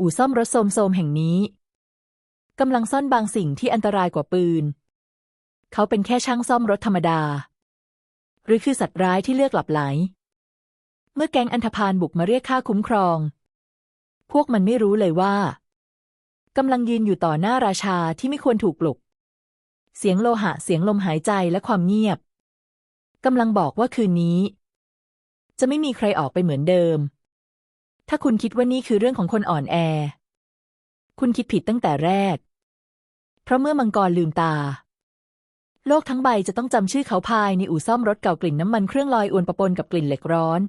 อู่ซ่อมรถโสมๆแห่งนี้กำลังซ่อนบางสิ่งที่อันตรายกว่าปืน เขาเป็นแค่ช่างซ่อมรถธรรมดา หรือคือสัตว์ร้ายที่เลือกหลับไหล เมื่อแก๊งอันธพาลบุกมาเรียกค่าคุ้มครอง พวกมันไม่รู้เลยว่ากำลังยืนอยู่ต่อหน้าราชาที่ไม่ควรถูกปลุก เสียงโลหะเสียงลมหายใจและความเงียบกำลังบอกว่าคืนนี้ จะไม่มีใครออกไปเหมือนเดิม ถ้าคุณคิดว่านี่คือเรื่องของคนอ่อนแอ คุณคิดผิดตั้งแต่แรก เพราะเมื่อมังกรลืมตา โลกทั้งใบจะต้องจำชื่อเขาภายในอู่ซ่อมรถเก่ากลิ่นน้ำมันเครื่องลอยอวนปะปนกับกลิ่นเหล็กร้อน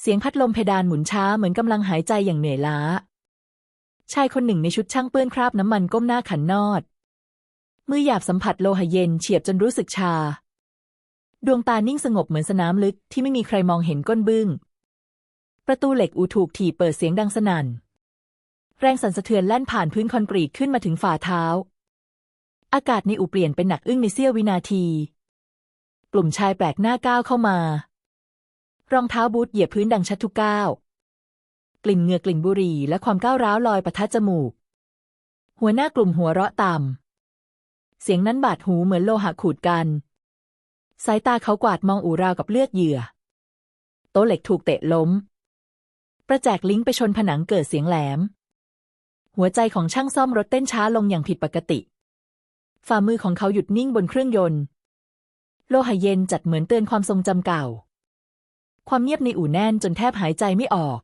เสียงพัดลมเพดานหมุนช้าเหมือนกำลังหายใจอย่างเหนื่อยล้า ชายคนหนึ่งในชุดช่างเปื้อนคราบน้ำมันก้มหน้าขันนอด มือหยาบสัมผัสโลหะเย็นเฉียบจนรู้สึกชา ดวงตานิ่งสงบเหมือนสนามลึกที่ไม่มีใครมองเห็นก้นบึ้ง ประตูเหล็กอูถูกถีบเปิดเสียงดังสนั่น แรงสั่นสะเทือนแล่นผ่านพื้นคอนกรีตขึ้นมาถึงฝ่าเท้า อากาศในอูเปลี่ยนเป็นหนักอึ้งในเสี้ยววินาที กลุ่มชายแปลกหน้าก้าวเข้ามา รองเท้าบูทเหยียบพื้นดังชัดทุกก้าวกลิ่นเหงื่อกลิ่นบุหรี่และความก้าวร้าวลอยประทัดจมูก หัวหน้ากลุ่มหัวเราะต่ำ เสียงนั้นบาดหูเหมือนโลหะขูดกัน สายตาเขากวาดมองอูราวกับเลือดเหยื่อ โต๊ะเหล็กถูกเตะล้ม ประแจกลิงก์ไปชนผนังเกิดเสียงแหลม หัวใจของช่างซ่อมรถเต้นช้าลงอย่างผิดปกติ ฝ่ามือของเขาหยุดนิ่งบนเครื่องยนต์ โลหะเย็นจัดเหมือนเตือนความทรงจำเก่า ความเงียบในอู่แน่นจนแทบหายใจไม่ออก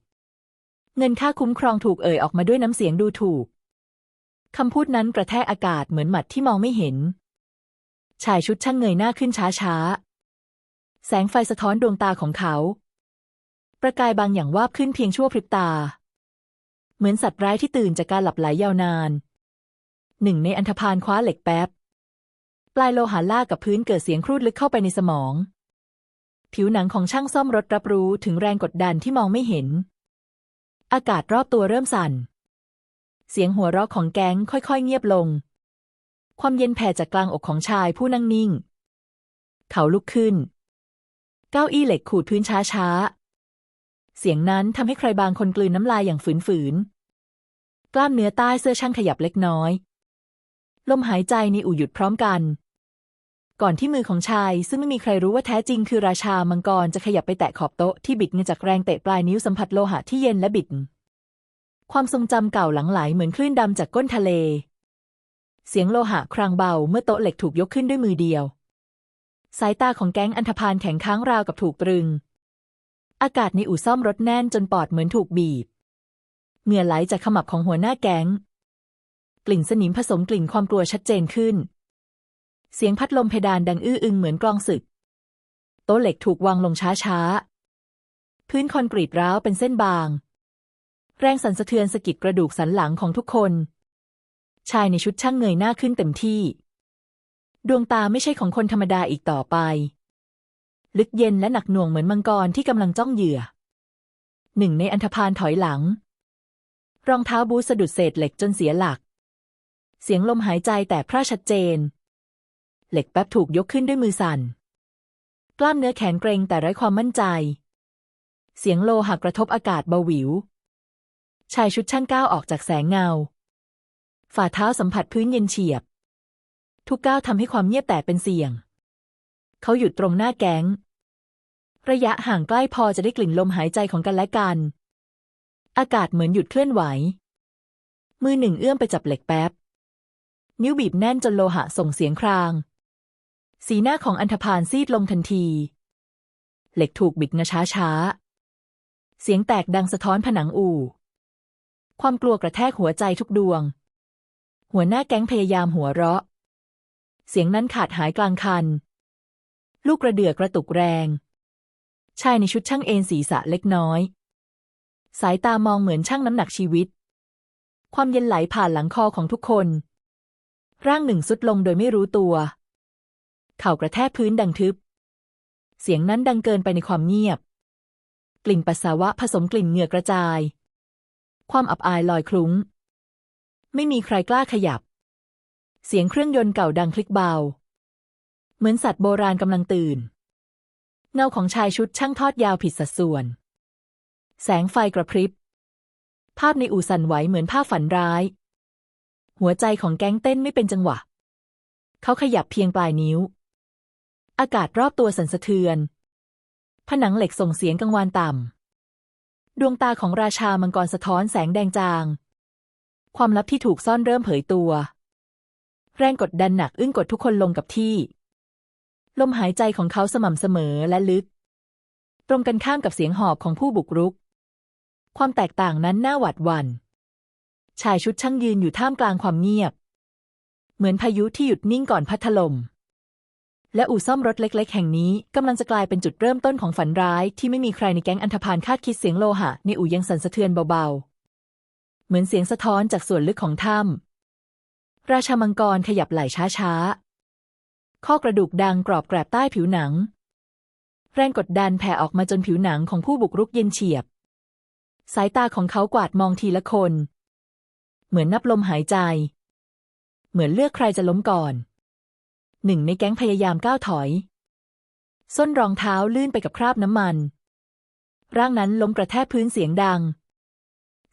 เงินค่าคุ้มครองถูกเอ่ยออกมาด้วยน้ำเสียงดูถูกคำพูดนั้นกระแทกอากาศเหมือนหมัดที่มองไม่เห็น ชายชุดช่างเงยหน้าขึ้นช้าๆ แสงไฟสะท้อนดวงตาของเขา ประกายบางอย่างวาบขึ้นเพียงชั่วพริบตา เหมือนสัตว์ร้ายที่ตื่นจากการหลับไหลยาวนาน หนึ่งในอันธพาลคว้าเหล็กแป๊บ ปลายโลหะลากกับพื้นเกิดเสียงครูดลึกเข้าไปในสมอง ผิวหนังของช่างซ่อมรถรับรู้ถึงแรงกดดันที่มองไม่เห็น อากาศรอบตัวเริ่มสั่น เสียงหัวเราะของแก๊งค่อยๆ เงียบลง ความเย็นแผ่จากกลางอกของชายผู้นั่งนิ่ง เขาลุกขึ้น เก้าอี้เหล็กขูดพื้นช้าๆ เสียงนั้นทำให้ใครบางคนกลืนน้ำลายอย่างฝืนๆ กล้ามเนื้อใต้เสื้อช่างขยับเล็กน้อย ลมหายใจในอู่หยุดพร้อมกัน ก่อนที่มือของชายซึ่งไม่มีใครรู้ว่าแท้จริงคือราชามังกรจะขยับไปแตะขอบโต๊ะที่บิดเงินจากแรงเตะปลายนิ้วสัมผัสโลหะที่เย็นและบิด ความทรงจำเก่าหลังไหลเหมือนคลื่นดำจากก้นทะเล เสียงโลหะครางเบาเมื่อโต๊ะเหล็กถูกยกขึ้นด้วยมือเดียว สายตาของแก๊งอันธพาลแข็งค้างราวกับถูกตรึง อากาศในอู่ซ่อมรถแน่นจนปอดเหมือนถูกบีบ เหงื่อไหลจากขมับของหัวหน้าแก๊ง กลิ่นสนิมผสมกลิ่นความกลัวชัดเจนขึ้น เสียงพัดลมเพดานดังอื้ออึงเหมือนกลองศึก โต๊ะเหล็กถูกวางลงช้าๆ พื้นคอนกรีตร้าวเป็นเส้นบาง แรงสั่นสะเทือนสะกิดกระดูกสันหลังของทุกคน ชายในชุดช่างเงยหน้าขึ้นเต็มที่ ดวงตาไม่ใช่ของคนธรรมดาอีกต่อไป ลึกเย็นและหนักหน่วงเหมือนมังกรที่กำลังจ้องเหยื่อ หนึ่งในอันธพาลถอยหลัง รองเท้าบูสะดุดเศษเหล็กจนเสียหลัก เสียงลมหายใจแต่พร่าชัดเจน เหล็กแป๊บถูกยกขึ้นด้วยมือสั่น กล้ามเนื้อแขนเกรงแต่ไร้ความมั่นใจ เสียงโลหะกระทบอากาศเบาหวิว ชายชุดช่างก้าวออกจากแสงเงา ฝ่าเท้าสัมผัสพื้นเย็นเฉียบ ทุกก้าวทำให้ความเงียบแตกเป็นเสียง เขาหยุดตรงหน้าแก๊ง ระยะห่างใกล้พอจะได้กลิ่นลมหายใจของกันและกัน อากาศเหมือนหยุดเคลื่อนไหว มือหนึ่งเอื้อมไปจับเหล็กแป๊บ นิ้วบีบแน่นจนโลหะส่งเสียงคราง สีหน้าของอันธพาลซีดลงทันที เหล็กถูกบิดงะช้าช้า เสียงแตกดังสะท้อนผนังอู่ ความกลัวกระแทกหัวใจทุกดวง หัวหน้าแก๊งพยายามหัวเราะ เสียงนั้นขาดหายกลางคัน ลูกกระเดือกกระตุกแรง ชายในชุดช่างเอนศีรษะเล็กน้อย สายตามองเหมือนช่างน้ำหนักชีวิต ความเย็นไหลผ่านหลังคอของทุกคน ร่างหนึ่งสุดลงโดยไม่รู้ตัว เข่ากระแทกพื้นดังทึบ เสียงนั้นดังเกินไปในความเงียบ กลิ่นปัสสาวะผสมกลิ่นเหงื่อกระจาย ความอับอายลอยคลุ้ง ไม่มีใครกล้าขยับ เสียงเครื่องยนต์เก่าดังคลิกเบา เหมือนสัตว์โบราณกำลังตื่น เงาของชายชุดช่างทอดยาวผิดสัดส่วน แสงไฟกระพริบ ภาพในอู่สั่นไหวเหมือนภาพฝันร้าย หัวใจของแก๊งเต้นไม่เป็นจังหวะ เขาขยับเพียงปลายนิ้ว อากาศรอบตัวสั่นสะเทือน ผนังเหล็กส่งเสียงกังวานต่ำ ดวงตาของราชามังกรสะท้อนแสงแดงจาง ความลับที่ถูกซ่อนเริ่มเผยตัว แรงกดดันหนักอึ้งกดทุกคนลงกับที่ ลมหายใจของเขาสม่ำเสมอและลึก ตรงกันข้ามกับเสียงหอบของผู้บุกรุก ความแตกต่างนั้นน่าหวาดหวัน่น ชายชุดช่างยืนอยู่ท่ามกลางความเงียบ เหมือนพายุที่หยุดนิ่งก่อนพัดถล่ม และอู่ซ่อมรถเล็ก ๆ แห่งนี้กำลังจะกลายเป็นจุดเริ่มต้นของฝันร้าย ที่ไม่มีใครในแก๊งอันธพาลคาดคิดเสียงโลหะในอู่ยังสั่นสะเทือนเบาๆ เหมือนเสียงสะท้อนจากส่วนลึกของถ้ำราชามังกรขยับไหล่ช้าๆ ข้อกระดูกดังกรอบแกรบใต้ผิวหนัง แรงกดดันแผ่ออกมาจนผิวหนังของผู้บุกรุกเย็นเฉียบ สายตาของเขากวาดมองทีละคน เหมือนนับลมหายใจ เหมือนเลือกใครจะล้มก่อน หนึ่งในแก๊งพยายามก้าวถอย ส้นรองเท้าลื่นไปกับคราบน้ำมัน ร่างนั้นล้มกระแทกพื้นเสียงดัง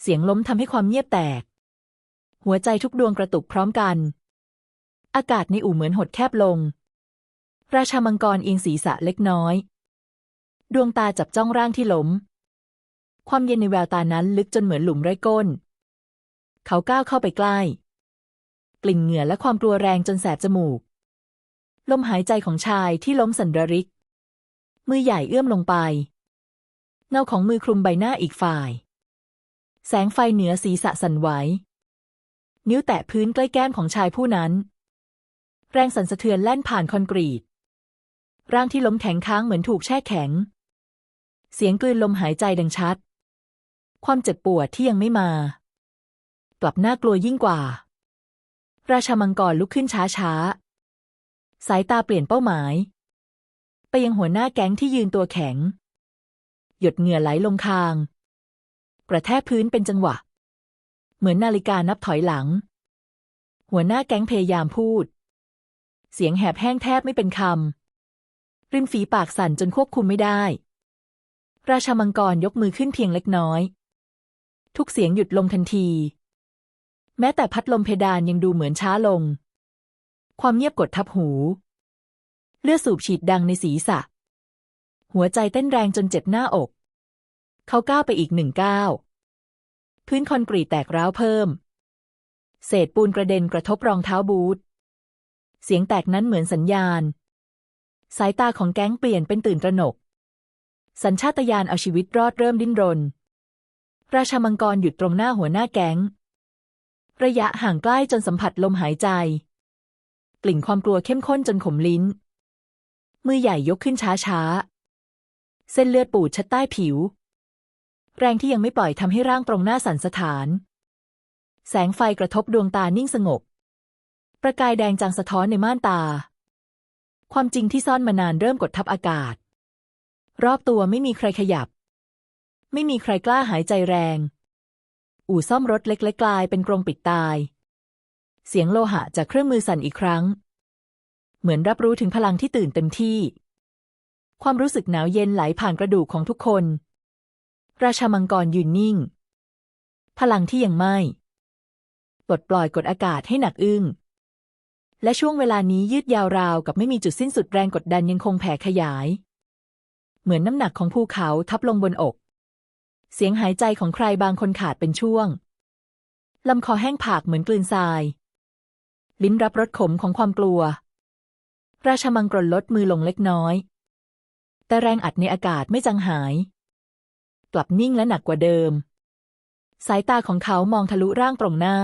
เสียงล้มทำให้ความเงียบแตก หัวใจทุกดวงกระตุกพร้อมกัน อากาศในอู่เหมือนหดแคบลง ราชามังกรเอียงศีรษะเล็กน้อย ดวงตาจับจ้องร่างที่ล้ม ความเย็นในแววตานั้นลึกจนเหมือนหลุมไร้ก้น เขาก้าวเข้าไปใกล้ กลิ่นเหงื่อและความกลัวแรงจนแสบจมูก ลมหายใจของชายที่ล้มสันระริก มือใหญ่เอื้อมลงไป เงาของมือคลุมใบหน้าอีกฝ่าย แสงไฟเหนือศีรษะสั่นไหว นิ้วแตะพื้นใกล้แก้มของชายผู้นั้น แรงสั่นสะเทือนแล่นผ่านคอนกรีต ร่างที่ล้มแข็งค้างเหมือนถูกแช่แข็ง เสียงกลืนลมหายใจดังชัด ความเจ็บปวดที่ยังไม่มา กลับน่ากลัวยิ่งกว่า ราชามังกรลุกขึ้นช้าๆสายตาเปลี่ยนเป้าหมาย ไปยังหัวหน้าแก๊งที่ยืนตัวแข็ง หยดเหงื่อไหลลงคาง กระแทกพื้นเป็นจังหวะ เหมือนนาฬิกานับถอยหลัง หัวหน้าแก๊งพยายามพูด เสียงแหบแห้งแทบไม่เป็นคำ ริมฝีปากสั่นจนควบคุมไม่ได้ ราชามังกรยกมือขึ้นเพียงเล็กน้อย ทุกเสียงหยุดลงทันที แม้แต่พัดลมเพดานยังดูเหมือนช้าลง ความเงียบกดทับหู เลือดสูบฉีดดังในศีรษะ หัวใจเต้นแรงจนเจ็บหน้าอก เขาก้าวไปอีกหนึ่งก้าวพื้นคอนกรีตแตกร้าวเพิ่ม เศษปูนกระเด็นกระทบรองเท้าบูท เสียงแตกนั้นเหมือนสัญญาณ สายตาของแก๊งเปลี่ยนเป็นตื่นตระหนก สัญชาตญาณเอาชีวิตรอดเริ่มดิ้นรน ราชามังกรหยุดตรงหน้าหัวหน้าแก๊ง ระยะห่างใกล้จนสัมผัสลมหายใจ กลิ่นความกลัวเข้มข้นจนขมลิ้น มือใหญ่ยกขึ้นช้าๆเส้นเลือดปูดชัดใต้ผิว แรงที่ยังไม่ปล่อยทำให้ร่างตรงหน้าสั่นสะท้าน แสงไฟกระทบดวงตานิ่งสงบ ประกายแดงจางสะท้อนในม่านตา ความจริงที่ซ่อนมานานเริ่มกดทับอากาศ รอบตัวไม่มีใครขยับ ไม่มีใครกล้าหายใจแรง อู่ซ่อมรถเล็กๆกลายเป็นกรงปิดตาย เสียงโลหะจากเครื่องมือสั่นอีกครั้ง เหมือนรับรู้ถึงพลังที่ตื่นเต็มที่ ความรู้สึกหนาวเย็นไหลผ่านกระดูกของทุกคน ราชามังกรยืนนิ่ง พลังที่ยังไม่ปลดปล่อยกดอากาศให้หนักอึ้ง และช่วงเวลานี้ยืดยาวราวกับไม่มีจุดสิ้นสุดแรงกดดันยังคงแผ่ขยาย เหมือนน้ำหนักของภูเขาทับลงบนอก เสียงหายใจของใครบางคนขาดเป็นช่วงลำคอแห้งผากเหมือนกลืนทราย ลิ้นรับรสขมของความกลัว ราชามังกรลดมือลงเล็กน้อย แต่แรงอัดในอากาศไม่จางหาย กลับนิ่งและหนักกว่าเดิม สายตาของเขามองทะลุร่างตรงหน้า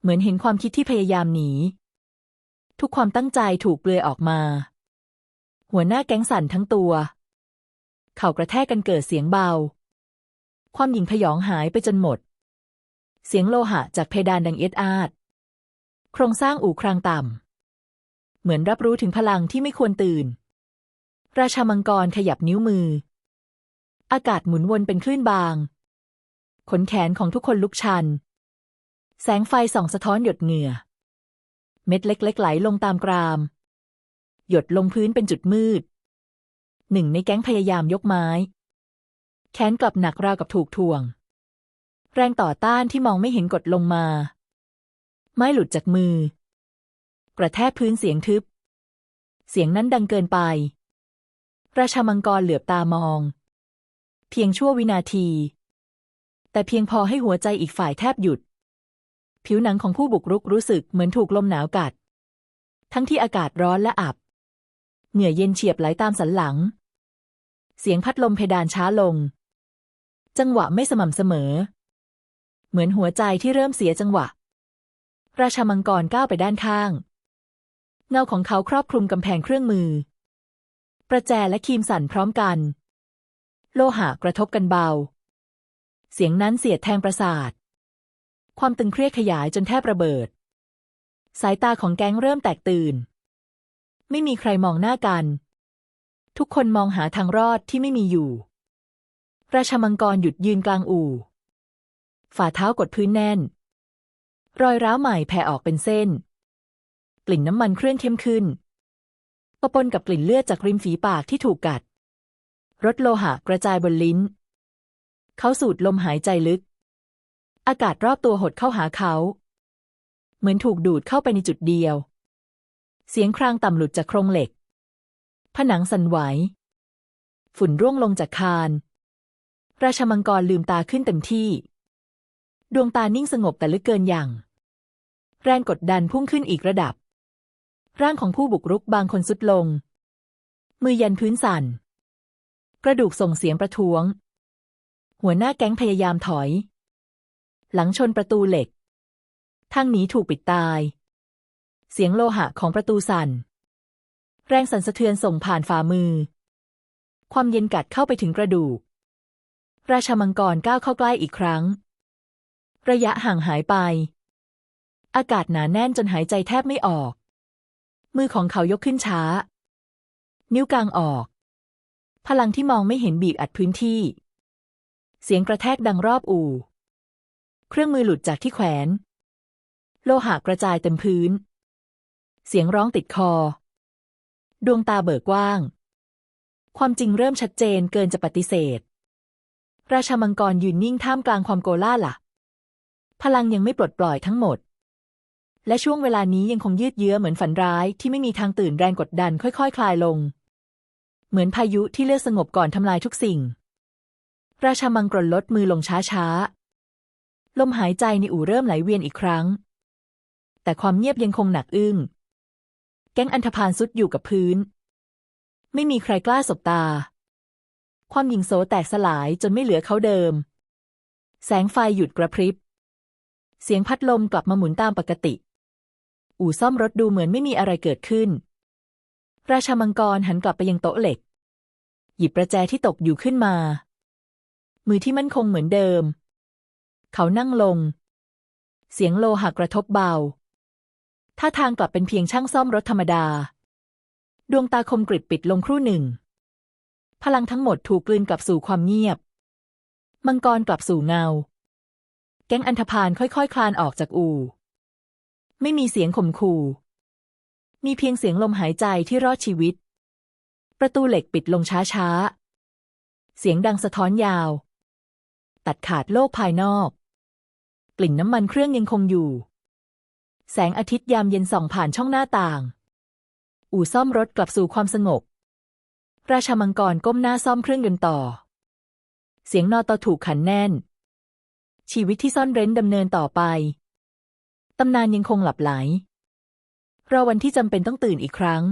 เหมือนเห็นความคิดที่พยายามหนี ทุกความตั้งใจถูกเปลือยออกมา หัวหน้าแก๊งสั่นทั้งตัว เข่ากระแทกกันเกิดเสียงเบา ความหยิ่งพยองหายไปจนหมด เสียงโลหะจากเพดานดังเอ็ดอาดโครงสร้างอู่ครางต่ำ เหมือนรับรู้ถึงพลังที่ไม่ควรตื่น ราชามังกรขยับนิ้วมือ อากาศหมุนวนเป็นคลื่นบาง ขนแขนของทุกคนลุกชัน แสงไฟส่องสะท้อนหยดเหงื่อ เม็ดเล็กๆไหลลงตามกราม หยดลงพื้นเป็นจุดมืด หนึ่งในแก๊งพยายามยกไม้ แขนกลับหนักราวกับถูกทวง แรงต่อต้านที่มองไม่เห็นกดลงมา ไม้หลุดจากมือ กระแทกพื้นเสียงทึบ เสียงนั้นดังเกินไป ราชามังกรเหลือบตามอง เพียงชั่ววินาที แต่เพียงพอให้หัวใจอีกฝ่ายแทบหยุด ผิวหนังของผู้บุกรุกรู้สึกเหมือนถูกลมหนาวกัด ทั้งที่อากาศร้อนและอับ เหงื่อเย็นเฉียบไหลตามสันหลัง เสียงพัดลมเพดานช้าลง จังหวะไม่สม่ำเสมอ เหมือนหัวใจที่เริ่มเสียจังหวะ ราชามังกรก้าวไปด้านข้าง เงาของเขาครอบคลุมกำแพงเครื่องมือ ประแจและคีมสั่นพร้อมกัน โลหะกระทบกันเบา เสียงนั้นเสียดแทงประสาท ความตึงเครียดขยายจนแทบระเบิด สายตาของแก๊งเริ่มแตกตื่น ไม่มีใครมองหน้ากัน ทุกคนมองหาทางรอดที่ไม่มีอยู่ ราชมังกรหยุดยืนกลางอู่ ฝ่าเท้ากดพื้นแน่น รอยร้าวใหม่แผ่ออกเป็นเส้น กลิ่นน้ำมันเครื่องเข้มขึ้นปะปนกับกลิ่นเลือดจากริมฝีปากที่ถูกกัด รถโลหะกระจายบนลิ้น เขาสูดลมหายใจลึก อากาศรอบตัวหดเข้าหาเขา เหมือนถูกดูดเข้าไปในจุดเดียว เสียงครางต่ำหลุดจากโครงเหล็ก ผนังสั่นไหว ฝุ่นร่วงลงจากคาน ราชมังกรลืมตาขึ้นเต็มที่ ดวงตานิ่งสงบแต่ลึกเกินอย่าง แรงกดดันพุ่งขึ้นอีกระดับ ร่างของผู้บุกรุกบางคนสุดลง มือยันพื้นสั่น กระดูกส่งเสียงประท้วง หัวหน้าแก๊งพยายามถอย หลังชนประตูเหล็ก ทางหนีถูกปิดตาย เสียงโลหะของประตูสั่น แรงสั่นสะเทือนส่งผ่านฝ่ามือ ความเย็นกัดเข้าไปถึงกระดูก ราชมังกรก้าวเข้าใกล้อีกครั้ง ระยะห่างหายไป อากาศหนาแน่นจนหายใจแทบไม่ออก มือของเขายกขึ้นช้า นิ้วกลางออก พลังที่มองไม่เห็นบีบอัดพื้นที่ เสียงกระแทกดังรอบอู่ เครื่องมือหลุดจากที่แขวน โลหะกระจายเต็มพื้น เสียงร้องติดคอ ดวงตาเบิกกว้าง ความจริงเริ่มชัดเจนเกินจะปฏิเสธ ราชามังกรยืนนิ่งท่ามกลางความโกล่าหละ พลังยังไม่ปลดปล่อยทั้งหมด และช่วงเวลานี้ยังคงยืดเยื้อเหมือนฝันร้ายที่ไม่มีทางตื่นแรงกดดันค่อยๆคคลายลง เหมือนพายุที่เลือกสงบก่อนทำลายทุกสิ่งราชามังกรลดมือลงช้าๆ ลมหายใจในอู่เริ่มไหลเวียนอีกครั้ง แต่ความเงียบยังคงหนักอึ้ง แก๊งอันธพาลซุดอยู่กับพื้น ไม่มีใครกล้าสบตา ความยิงโสแตกสลายจนไม่เหลือเขาเดิม แสงไฟหยุดกระพริบ เสียงพัดลมกลับมาหมุนตามปกติ อู่ซ่อมรถดูเหมือนไม่มีอะไรเกิดขึ้น ราชามังกรหันกลับไปยังโต๊ะเหล็ก หยิบประแจที่ตกอยู่ขึ้นมา มือที่มั่นคงเหมือนเดิม เขานั่งลง เสียงโลหะกระทบเบาท่าทางกลับเป็นเพียงช่างซ่อมรถธรรมดา ดวงตาคมกริบปิดลงครู่หนึ่ง พลังทั้งหมดถูกกลืนกลับสู่ความเงียบ มังกรกลับสู่เงา แก๊งอันธพาลค่อยๆคคลานออกจากอู่ ไม่มีเสียงข่มขู่ มีเพียงเสียงลมหายใจที่รอดชีวิต ประตูเหล็กปิดลงช้าๆ เสียงดังสะท้อนยาว ตัดขาดโลกภายนอก กลิ่นน้ำมันเครื่องยังคงอยู่ แสงอาทิตย์ยามเย็นส่องผ่านช่องหน้าต่าง อู่ซ่อมรถกลับสู่ความสงบ ราชามังกรก้มหน้าซ่อมเครื่องยนต์ต่อ เสียงนอตอถูกขันแน่น ชีวิตที่ซ่อนเร้นดำเนินต่อไป ตำนานยังคงหลับไหลรอวันที่จำเป็นต้องตื่นอีกครั้ง